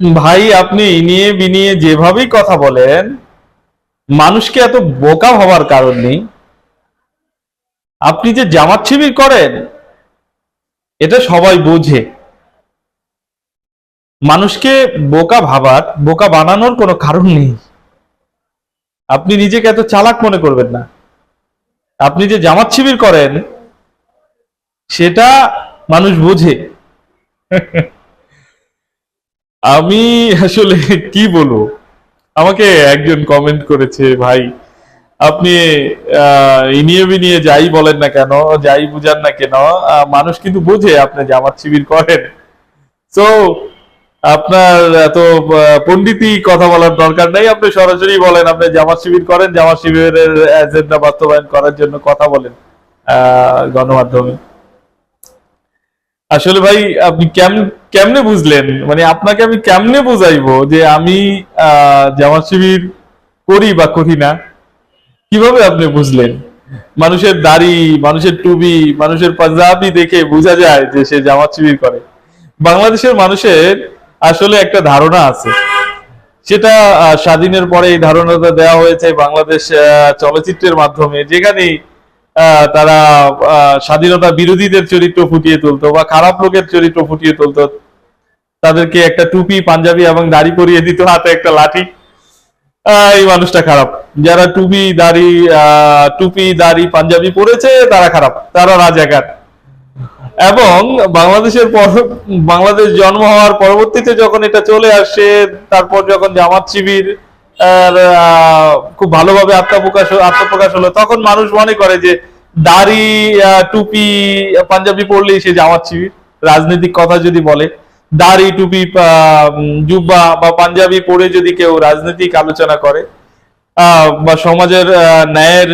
ভাই, আপনি ইনিয়ে বিনিয়ে যেভাবেই কথা বলেন, মানুষকে এত বোকা হওয়ার কারণ নেই। আপনি যে জামাত শিবির করেন, এটা সবাই বোঝে। মানুষকে বোকা ভাবার, বোকা বানানোর কোনো কারণ নেই। আপনি নিজেকে এত চালাক মনে করবেন না। আপনি যে জামাত শিবির করেন, সেটা মানুষ বোঝে। আমি আসলে কি বলব? আমাকে একজন কমেন্ট করেছে ভাই আপনি ইনিয়ে বিনিয়ে যাই বলেন না কেন? যাই বুঝান না কেন? মানুষ কিন্তু বোঝে আপনি জামাত শিবির করেন। তো আপনার এত আহ, কথা বলার দরকার নেই। আপনি সরাসরি বলেন আপনি জামাত শিবির করেন জামাত শিবিরের এজেন্ডা বাস্তবায়ন করার জন্য কথা বলেন। গণমাধ্যমে। আসলে ভাই, আপনি কেম, কেমনে বুঝলেন? মানে আপনাকে আমি কেমনে বুঝাইবো যে আমি জামাত শিবির করি বা করি না? কীভাবে আপনি বুঝলেন? মানুষের দাড়ি, মানুষের টুবি মানুষের পাঞ্জাবি দেখে বোঝা যায় যে সে জামাত শিবির করে। বাংলাদেশের মানুষের আসলে একটা ধারণা আছে। সেটা স্বাধীনের পরে এই ধারণাটা দেওয়া হয়েছে বাংলাদেশ চলচ্চিত্রের মাধ্যমে। যেখানে তারা স্বাধীনতা বিরোধীদের চরিত্র ফুটিয়ে তুলতো বা খারাপ লোকের চরিত্র ফুটিয়ে তুলতো। তাদেরকে একটা টুপি, পাঞ্জাবি এবং দাড়ি পরিয়ে দিত, হাতে একটা লাঠি। এই মানুষটা খারাপ। যারা টুপি, দাড়ি টুপি, দাড়ি, পাঞ্জাবি পরেছে, তারা খারাপ। তারা রাজাকার। এবং বাংলাদেশের পর, বাংলাদেশ জন্ম হওয়ার পরবর্তীতে যখন এটা চলে আসে, তারপর যখন জামাত শিবির খুব ভালোভাবে আত্মপ্রকাশ আত্মপ্রকাশ হলো। তখন মানুষ মনে করে যে দাড়ি টুপি, পাঞ্জাবি পরলেই সে জামাত শিবির। রাজনৈতিক কথা যদি বলে। দাড়ি, টুপি জুব্বা বা পাঞ্জাবি পরে যদি কেউ রাজনৈতিক আলোচনা করে বা সমাজের ন্যায়ের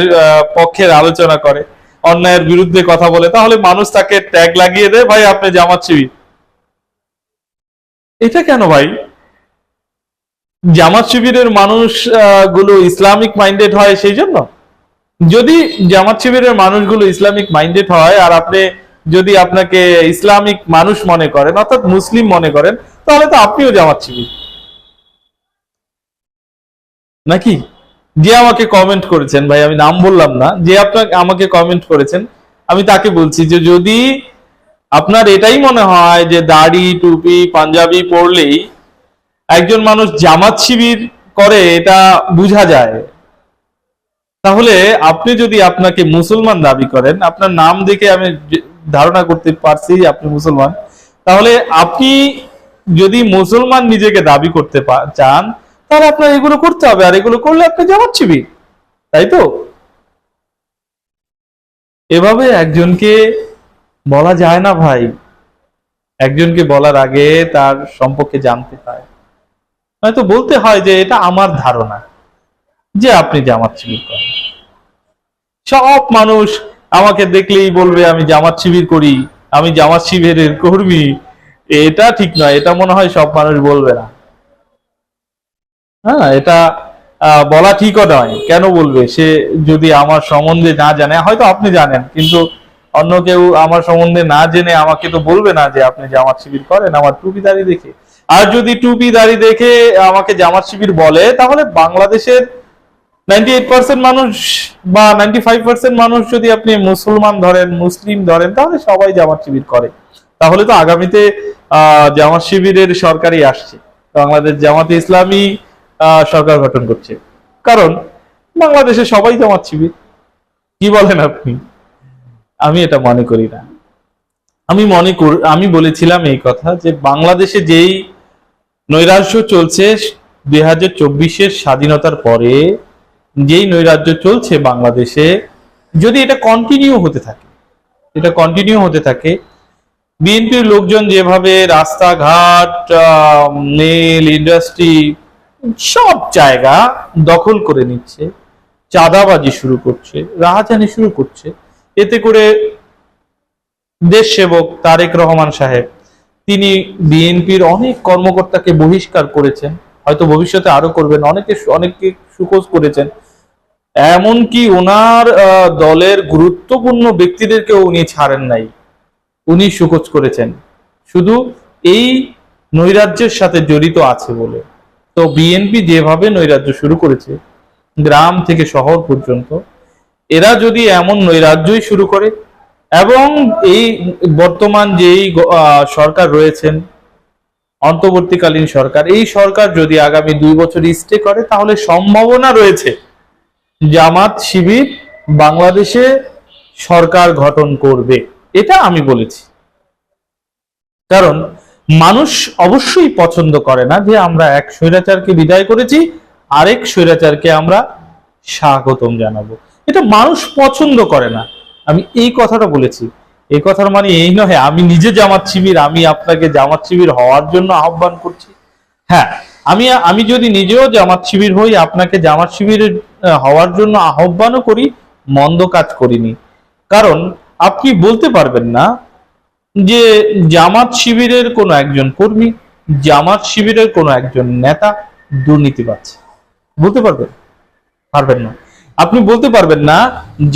পক্ষের আলোচনা করে, অন্যায়ের বিরুদ্ধে কথা বলে, তাহলে মানুষ তাকে ট্যাগ লাগিয়ে দেয়, ভাই, আপনি জামাত শিবির। এটা কেন ভাই? জামাত শিবিরের মানুষগুলো ইসলামিক মাইন্ডেড হয় সেই জন্য? যদি জামাত শিবিরের মানুষগুলো ইসলামিক মাইন্ডেড হয় আর আপনি যদি আপনাকে ইসলামিক মানুষ মনে করেন, অর্থাৎ মুসলিম মনে করেন, তাহলে তো আপনিও জামাত শিবির। নাকি? যে আমাকে কমেন্ট করেছেন, ভাই, আমি নাম বললাম না, যে আপনাকে, আমাকে কমেন্ট করেছেন, আমি তাকে বলছি যে যদি আপনার এটাই মনে হয় যে দাড়ি, টুপি, পাঞ্জাবি পরলেই একজন মানুষ জামাত শিবির করে, এটা বোঝা যায়। তাহলে আপনি যদি আপনাকে মুসলমান দাবি করেন, আপনার নাম দেখে আমি ধারণা করতে পারছি যে আপনি মুসলমান, তাহলে আপনি যদি মুসলমান নিজেকে দাবি করতে চান, তাহলে আপনার এগুলো করতে হবে, আর এগুলো করলে আপনি জামাত শিবির, তাই তো? এভাবে একজনকে বলা যায় না ভাই। একজনকে বলার আগে তার সম্পর্কে জানতে হয়। হয়তো বলতে হয় যে এটা আমার ধারণা যে আপনি জামাত শিবির করেন। সব মানুষ আমাকে দেখলেই বলবে, আমি জামাত শিবির করি, আমি জামাত শিবিরের কর্মী। এটা ঠিক নয়, এটা মনে হয় সব মানুষ বলবে না। হ্যাঁ এটা বলা ঠিকও নয়, কেন বলবে? সে যদি আমার সম্বন্ধে না জানে, হয়তো আপনি জানেন, কিন্তু অন্য কেউ আমার সম্বন্ধে না জেনে আমাকে তো বলবে না যে আপনি জামাত শিবির করেন, আমার টুপি দাড়ি দেখে। আর যদি টুপি দাড়ি দেখে আমাকে জামাত শিবির বলে, তাহলে বাংলাদেশের এইট পার্সেন্ট মানুষ বা ফাইভ পার্সেন্ট মানুষ যদি আপনি মুসলমান ধরেন, মুসলিম ধরেন, তাহলে সবাই শিবির করে। তাহলে তো আগামীতে শিবিরের সরকারই আসছে। বাংলাদেশ সরকার গঠন করছে। কারণ বাংলাদেশে সবাই জামাত শিবির। কি বলেন আপনি? আমি এটা মনে করি না। আমি মনে কর, আমি বলেছিলাম এই কথা যে বাংলাদেশে যেই নৈরাজ্য চলছে দুই হাজার চব্বিশের স্বাধীনতার পরে। যেই নৈরাজ্য চলছে বাংলাদেশে, যদি এটা কন্টিনিউ হতে থাকে, এটা কন্টিনিউ হতে থাকে, বিএনপির লোকজন যেভাবে রাস্তাঘাট মেল ইন্ডাস্ট্রি সব জায়গা দখল করে নিচ্ছে, চাঁদাবাজি শুরু করছে, রাহাজানি শুরু করছে, এতে করে দেশ সেবক তারেক রহমান সাহেব তিনি বিএনপির অনেক কর্মকর্তাকে বহিষ্কার করেছেন, হয়তো ভবিষ্যতে আরও করবেন, অনেকে অনেককে সুকোজ করেছেন। এমনকি ওনার দলের গুরুত্বপূর্ণ ব্যক্তিদেরকেও উনি ছাড়েন নাই। উনি সুকোচ করেছেন। শুধু এই নৈরাজ্যের সাথে জড়িত আছে বলে। তো বিএনপি যেভাবে নৈরাজ্য শুরু করেছে, গ্রাম থেকে শহর পর্যন্ত, এরা যদি এমন নৈরাজ্যই শুরু করে এবং এই বর্তমান যেই সরকার রয়েছেন, অন্তর্বর্তীকালীন সরকার, এই সরকার যদি আগামী দুই বছর স্টে করে, তাহলে সম্ভাবনা রয়েছে জামাত শিবির বাংলাদেশে সরকার গঠন করবে। এটা আমি বলেছি। কারণ মানুষ অবশ্যই পছন্দ করে না যে আমরা এক স্বৈরাচারকে বিদায় করেছি, আরেক স্বৈরাচারকে আমরা স্বাগতম জানাব। এটা মানুষ পছন্দ করে না। আমি এই কথাটা বলেছি। এই কথার মানে এই নয় আমি নিজে জামাত শিবির, আমি আপনাকে জামাত শিবির হওয়ার জন্য আহ্বান করছি। হ্যাঁ আমি আমি যদি নিজেও জামাত শিবির হই, আপনাকে জামাত শিবিরের হওয়ার জন্য আহ্বানও করি, মন্দ কাজ করিনি। কারণ আপনি বলতে পারবেন না যে জামাত শিবিরের কোনো একজন কর্মী, জামাত শিবিরের কোনো একজন নেতা দুর্নীতি পাচ্ছে বলতে পারবেন? পারবেন না। আপনি বলতে পারবেন না,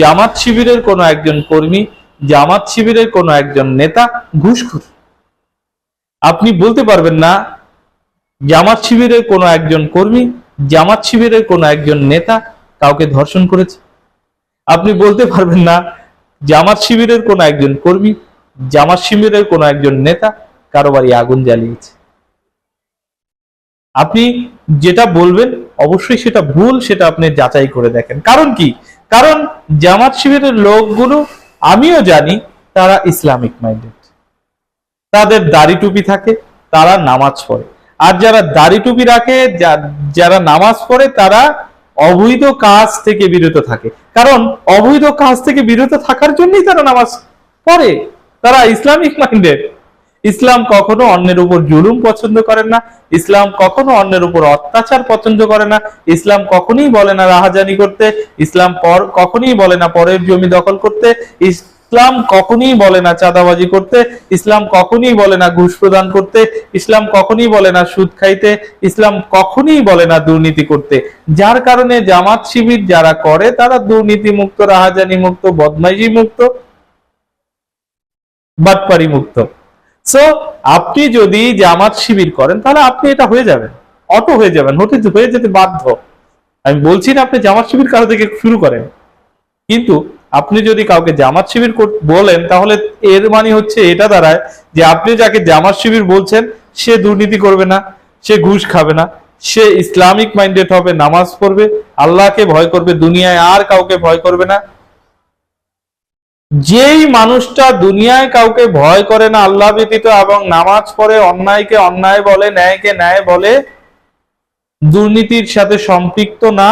জামাত শিবিরের কোনো একজন কর্মী, জামাত শিবিরের কোনো একজন নেতা ঘুষখোর। আপনি বলতে পারবেন না, জামাত শিবিরের কোনো একজন কর্মী, জামাত শিবিরের কোনো একজন নেতা কাউকে ধর্ষণ করেছে। আপনি বলতে পারবেন না, জামাত শিবিরের কোনো একজন কর্মী, জামাত শিবিরের কোনো একজন নেতা কারও বাড়ি আগুন জ্বালিয়েছে। আপনি যেটা বলবেন, অবশ্যই সেটা ভুল, সেটা আপনি যাচাই করে দেখেন। কারণ কি? কারণ জামাত শিবিরের লোকগুলো, আমিও জানি তারা ইসলামিক মাইন্ডেড তাদের দাড়ি টুপি থাকে, তারা নামাজ পড়ে। আর যারা দাড়ি টুপি রাখে যারা নামাজ পড়ে, তারা অবৈধ কাজ থেকে বিরত থাকে। কারণ অবৈধ কাজ থেকে বিরত থাকার জন্যই তারা নামাজ পড়ে। তারা ইসলামিক মাইন্ডেড ইসলাম কখনো অন্যের উপর জুলুম পছন্দ করেন না, ইসলাম কখনো অন্যের উপর অত্যাচার পছন্দ করে না, ইসলাম কখনই বলে না রাহাজানি করতে, ইসলাম পর কখনোই বলে না পরের জমি দখল করতে, ইসলাম কখনোই বলে না চাঁদাবাজি করতে, ইসলাম কখনোই বলে না ঘুষ প্রদান করতে, ইসলাম কখনই বলে না সুদ খাইতে, ইসলাম কখনই বলে না দুর্নীতি করতে। যার কারণে জামাত শিবির যারা করে, তারা দুর্নীতি মুক্ত, রাহাজানি মুক্ত, বদমাইজি মুক্ত, বাটপারি মুক্ত। সো আপনি যদি জামাত শিবির করেন, তাহলে আপনি এটা হয়ে যাবেন অটো হয়ে যাবেন হতে হয়ে যেতে বাধ্য। আমি বলছি না আপনি জামাত শিবির কারও থেকে শুরু করেন। কিন্তু আপনি যদি কাউকে জামাত শিবির বলেন, তাহলে এর মানে হচ্ছে এটা দাঁড়ায় যে আপনি যাকে জামাত শিবির বলছেন, সে দুর্নীতি করবে না, সে ঘুষ খাবে না, সে ইসলামিক মাইন্ডেড হবে, নামাজ পড়বে, আল্লাহকে ভয় করবে, দুনিয়ায় আর কাউকে ভয় করবে না। যেই মানুষটা দুনিয়ায় কাউকে ভয় করে না, আল্লাহ ব্যতীত এবং নামাজ পড়ে অন্যায়কে অন্যায় বলে, ন্যায়কে ন্যায় বলে, দুর্নীতির সাথে সম্পৃক্ত না,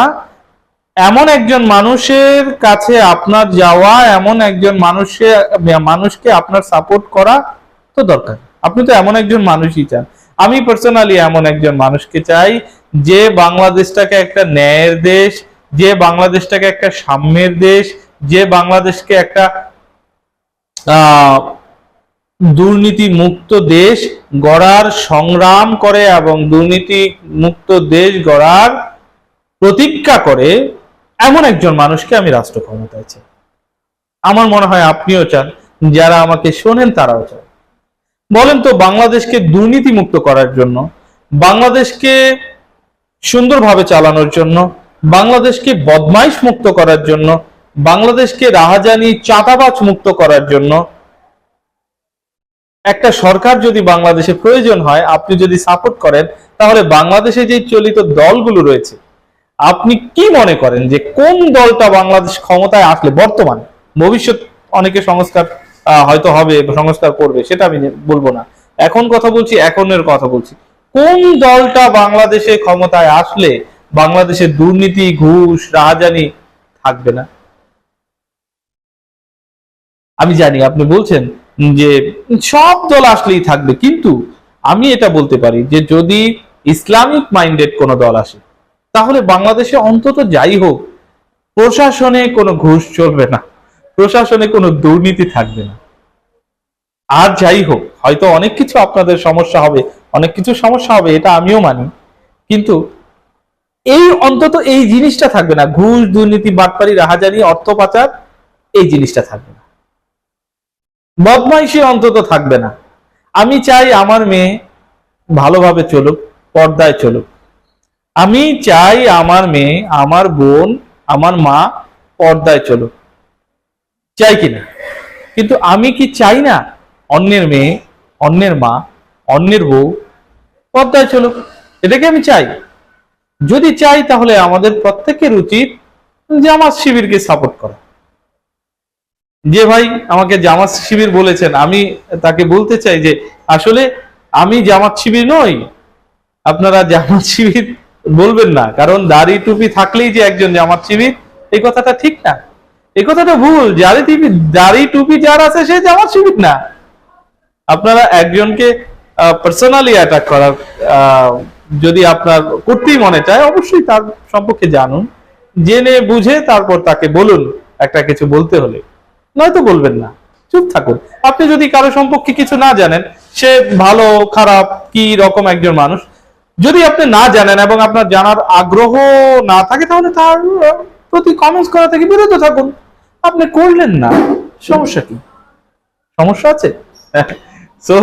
এমন একজন মানুষের কাছে আপনার যাওয়া, এমন একজন মানুষে, মানুষকে আপনার সাপোর্ট করা তো দরকার। আপনি তো এমন একজন মানুষই চান। আমি পার্সোনালি এমন একজন মানুষকে চাই যে বাংলাদেশটাকে একটা ন্যায়ের দেশ, যে বাংলাদেশটাকে একটা সাম্যের দেশ, যে বাংলাদেশকে একটা দুর্নীতি মুক্ত দেশ গড়ার সংগ্রাম করে এবং দুর্নীতি মুক্ত দেশ গড়ার প্রতিজ্ঞা করে এমন একজন মানুষকে আমি রাষ্ট্র ক্ষমতায় চাই। আমার মনে হয় আপনিও চান, যারা আমাকে শোনেন তারাও চান। বলেন তো, বাংলাদেশকে দুর্নীতি মুক্ত করার জন্য, বাংলাদেশকে সুন্দরভাবে চালানোর জন্য, বাংলাদেশকে বদমাইশ মুক্ত করার জন্য বাংলাদেশকে রাহাজানি চাঁদাবাজ মুক্ত করার জন্য একটা সরকার যদি বাংলাদেশে প্রয়োজন হয়, আপনি যদি সাপোর্ট করেন, তাহলে বাংলাদেশে যে চলিত দলগুলো রয়েছে, আপনি কি মনে করেন যে কোন দলটা বাংলাদেশ ক্ষমতায় আসলে বর্তমানে? ভবিষ্যৎ অনেকে সংস্কার হয়তো হবে, সংস্কার করবে, সেটা আমি বলব না। এখন কথা বলছি, এখনের কথা বলছি। কোন দলটা বাংলাদেশে ক্ষমতায় আসলে বাংলাদেশে দুর্নীতি, ঘুষ, রাহাজানি থাকবে না? আমি জানি, আপনি বলছেন যে সব দল আসলেই থাকবে, কিন্তু আমি এটা বলতে পারি যে যদি ইসলামিক মাইন্ডেড কোনো দল আসে, তাহলে বাংলাদেশে অন্তত যাই হোক, প্রশাসনে কোনো ঘুষ চলবে না, প্রশাসনে কোনো দুর্নীতি থাকবে না। আর যাই হোক, হয়তো অনেক কিছু আপনাদের সমস্যা হবে, অনেক কিছু সমস্যা হবে, এটা আমিও মানি, কিন্তু এই অন্তত এই জিনিসটা থাকবে না, ঘুষ, দুর্নীতি বাটপারি রাহাজানি অর্থ পাচার, এই জিনিসটা থাকবে না। বদমাইশি অন্তত থাকবে না। আমি চাই আমার মেয়ে ভালোভাবে চলুক, পর্দায় চলুক। আমি চাই আমার মেয়ে, আমার বোন, আমার মা পর্দায় চলুক। চাই কিনা কিন্তু আমি কি চাই না অন্যের মেয়ে, অন্যের মা, অন্যের বউ পর্দায় চলুক? এটাকে আমি চাই? যদি চাই তাহলে আমাদের প্রত্যেকের উচিত জামাত শিবিরকে সাপোর্ট করা। যে ভাই আমাকে জামাত শিবির বলেছেন, আমি তাকে বলতে চাই যে আসলে আমি জামাত শিবির নই, আপনারা জামাত শিবির বলবেন না, কারণ দাড়ি টুপি থাকলেই যে একজন জামাত শিবির, এই কথাটা ঠিক না। এই কথাটা ভুল দাড়ি টুপি দাড়ি টুপি যার আছে সে জামাত শিবির না। আপনারা একজনকে পার্সোনালি অ্যাটাক করার যদি আপনার করতেই মনে চায়, অবশ্যই তার সম্পর্কে জানুন, জেনে বুঝে তারপর তাকে বলুন, একটা কিছু বলতে হলে। নয়তো বলবেন না। চুপ থাকুন। আপনি যদি কারও সম্পর্কে কিছু না জানেন, সে ভালো, খারাপ, কি রকম একজন মানুষ, যদি আপনি না জানেন এবং আপনার জানার আগ্রহ না থাকে, তাহলে তার প্রতি কমেন্টস করা থেকে বিরত থাকুন। আপনি করলেন না। সমস্যা কি? সমস্যা আছে? সো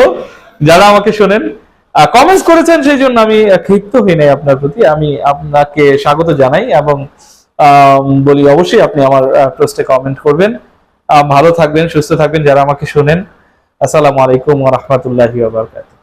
যারা আমাকে শোনেন কমেন্টস করেছেন, সেই জন্য আমি ক্ষিপ্ত হই নাই আপনার প্রতি। আমি আপনাকে স্বাগত জানাই এবং বলি অবশ্যই আপনি আমার পোস্টে কমেন্ট করবেন। ভালো থাকবেন সুস্থ থাকবেন যারা আমাকে শোনেন। আসসালামু আলাইকুম ওয়া বারাকাতুহু।